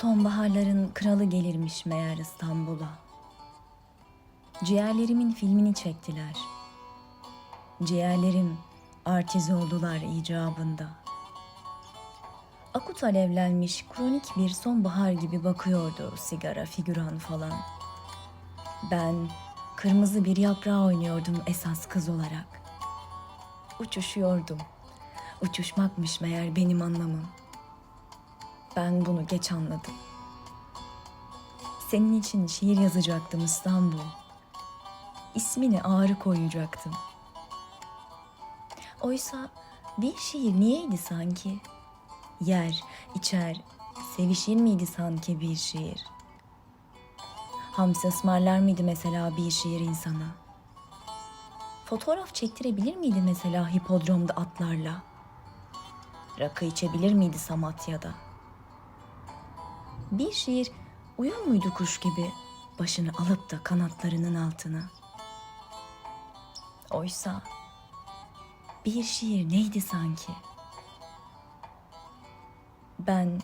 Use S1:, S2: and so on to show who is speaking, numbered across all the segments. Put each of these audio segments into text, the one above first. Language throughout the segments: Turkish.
S1: Sonbaharların kralı gelirmiş meğer İstanbul'a. Ciğerlerimin filmini çektiler. Ciğerlerim artiz oldular icabında. Akut alevlenmiş kronik bir sonbahar gibi bakıyordu sigara figüran falan. Ben kırmızı bir yaprağı oynuyordum esas kız olarak. Uçuşuyordum. Uçuşmakmış meğer benim anlamım. Ben bunu geç anladım. Senin için şiir yazacaktım İstanbul. İsmini ağrı koyacaktım. Oysa bir şiir niyeydi sanki? Yer, içer, sevişir miydi sanki bir şiir? Hamsi ısmarlar mıydı mesela bir şiir insana? Fotoğraf çektirebilir miydi mesela hipodromda atlarla? Rakı içebilir miydi Samatya'da? Bir şiir uyur muydu kuş gibi başını alıp da kanatlarının altına? Oysa bir şiir neydi sanki? Ben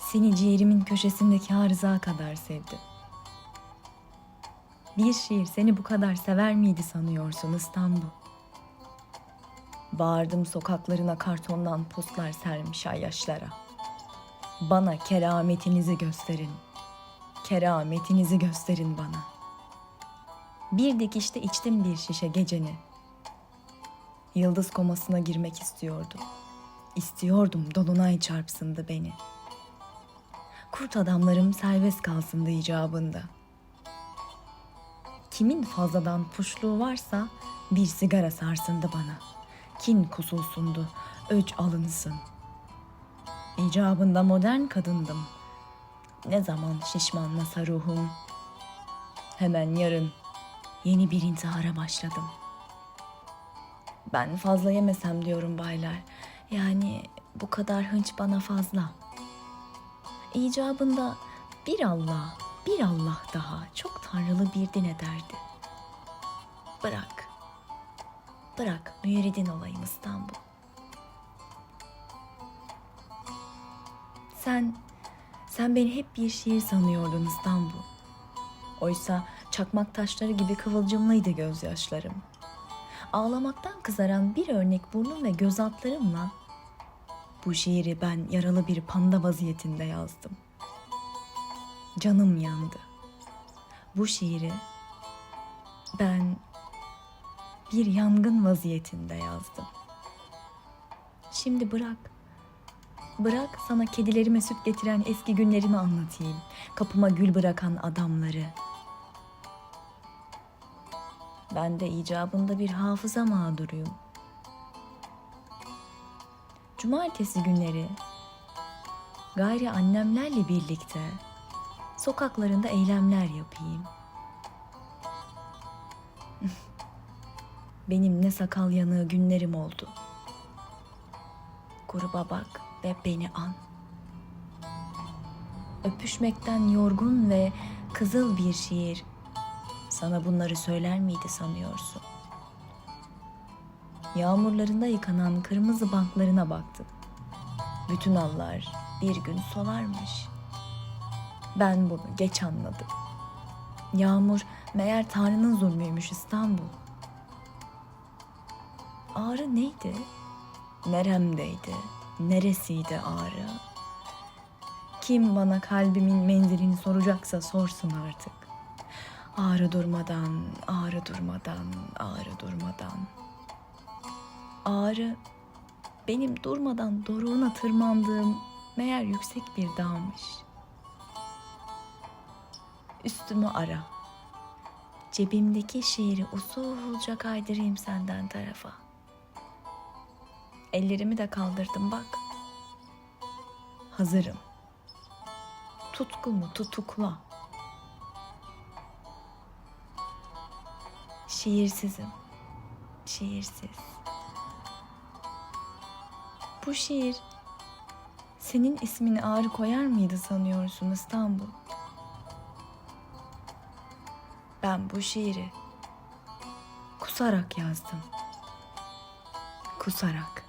S1: seni ciğerimin köşesindeki arıza kadar sevdim. Bir şiir seni bu kadar sever miydi sanıyorsun İstanbul? Bağırdım sokaklarına kartondan postlar sermiş ay yaşlara. Bana kerametinizi gösterin. Kerametinizi gösterin bana. Bir dikişte içtim bir şişe geceni. Yıldız komasına girmek istiyordum. İstiyordum dolunay çarpsındı beni. Kurt adamlarım serbest kalsındı icabında. Kimin fazladan puşluğu varsa bir sigara sarsındı bana. Kin kusulsundu, öç alınsın. İcabında modern kadındım. Ne zaman şişmanlasa ruhum. Hemen yarın yeni bir intihara başladım. Ben fazla yemesem diyorum baylar. Yani bu kadar hınç bana fazla. İcabında bir Allah, bir Allah daha çok tanrılı bir din ederdi. Bırak, bırak müeridin olayım İstanbul. Sen, sen beni hep bir şiir sanıyordun İstanbul. Oysa çakmak taşları gibi kıvılcımlıydı gözyaşlarım. Ağlamaktan kızaran bir örnek burnum ve göz altlarımla bu şiiri ben yaralı bir panda vaziyetinde yazdım. Canım yandı. Bu şiiri ben bir yangın vaziyetinde yazdım. Şimdi bırak. Bırak sana kedilerime süt getiren eski günlerimi anlatayım. Kapıma gül bırakan adamları. Ben de icabında bir hafıza mağduruyum. Cumartesi günleri gayri annemlerle birlikte sokaklarında eylemler yapayım. Benim ne sakal yanığı günlerim oldu. Gruba bak ve beni an. Öpüşmekten yorgun ve kızıl bir şiir sana bunları söyler miydi sanıyorsun? Yağmurlarında yıkanan kırmızı banklarına baktım. Bütün allar bir gün solarmış. Ben bunu geç anladım. Yağmur meğer Tanrı'nın zulmüymüş İstanbul. Ağrı neydi? Neremdeydi? Neresiydi ağrı? Kim bana kalbimin menzilini soracaksa sorsun artık. Ağrı durmadan, ağrı durmadan, ağrı durmadan. Ağrı benim durmadan doruğuna tırmandığım meğer yüksek bir dağmış. Üstümü ara. Cebimdeki şiiri usulca kaydırayım senden tarafa. Ellerimi de kaldırdım bak. Hazırım. Tutkumu tutukla. Şiirsizim. Şiirsiz. Bu şiir senin ismini ağrı koyar mıydı sanıyorsun İstanbul? Ben bu şiiri kusarak yazdım. Kusarak.